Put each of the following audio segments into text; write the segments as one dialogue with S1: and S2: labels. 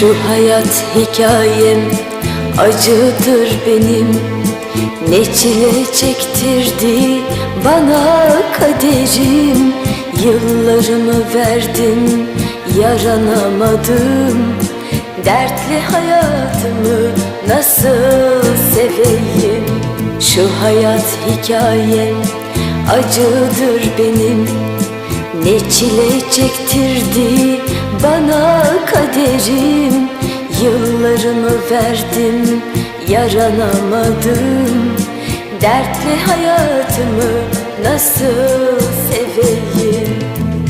S1: Şu hayat hikayem acıdır benim. Ne çile çektirdi bana kaderim. Yıllarımı verdim yaranamadım. Dertli hayatımı nasıl seveyim? Şu hayat hikayem acıdır benim ne çile çektirdi bana kaderim? Yıllarımı verdim yaranamadım. Dertli hayatımı nasıl seveyim?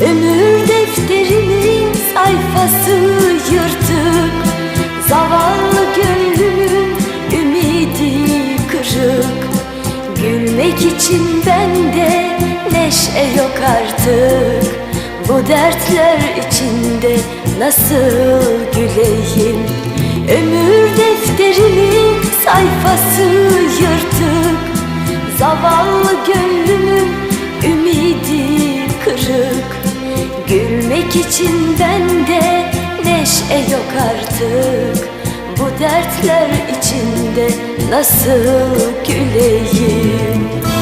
S1: Ömür defterimin sayfası yırtık. Zavallı gönlümün ümidi kırık. Gülmek için bende Bu dertler içinde nasıl güleyim? Ömür defterimin sayfası yırtık. Zavallı gönlümün ümidi kırık. Gülmek için bende neşe yok artık. Bu dertler içinde nasıl güleyim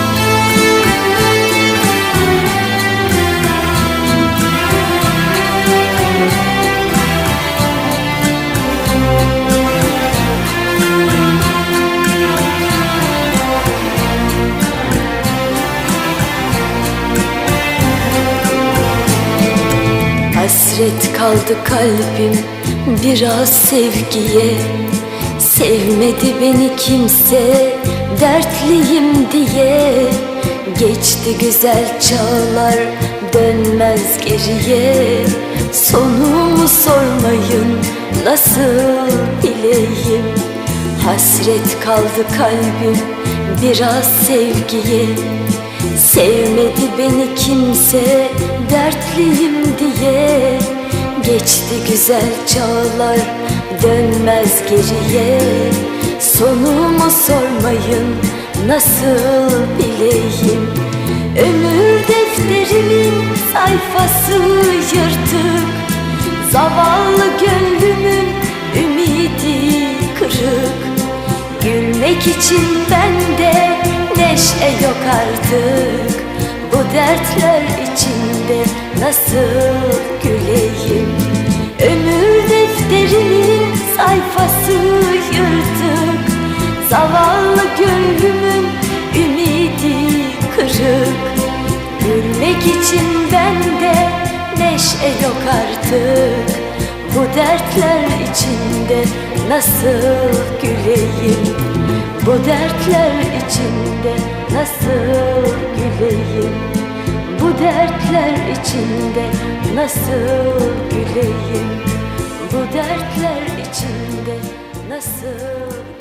S1: Hasret kaldı kalbim biraz sevgiye. Sevmedi beni kimse dertliyim diye. Geçti güzel çağlar dönmez geriye. Sonumu sormayın nasıl bileyim? Hasret kaldı kalbim biraz sevgiye Sevmedi beni kimse dertliyim diye. Geçti güzel çağlar dönmez geriye. Sonumu sormayın nasıl bileyim? Ömür defterimin sayfası yırtık. Zavallı gönlümün ümidi kırık. Gülmek için bende nasıl güleyim. Ömür defterimin sayfası yırtık. Zavallı gönlümün ümidi kırık. Gülmek için bende neşe yok artık. Bu dertler içinde nasıl güleyim? Bu dertler içinde nasıl güleyim bu dertler içinde nasıl güleyim? Bu dertler içinde nasıl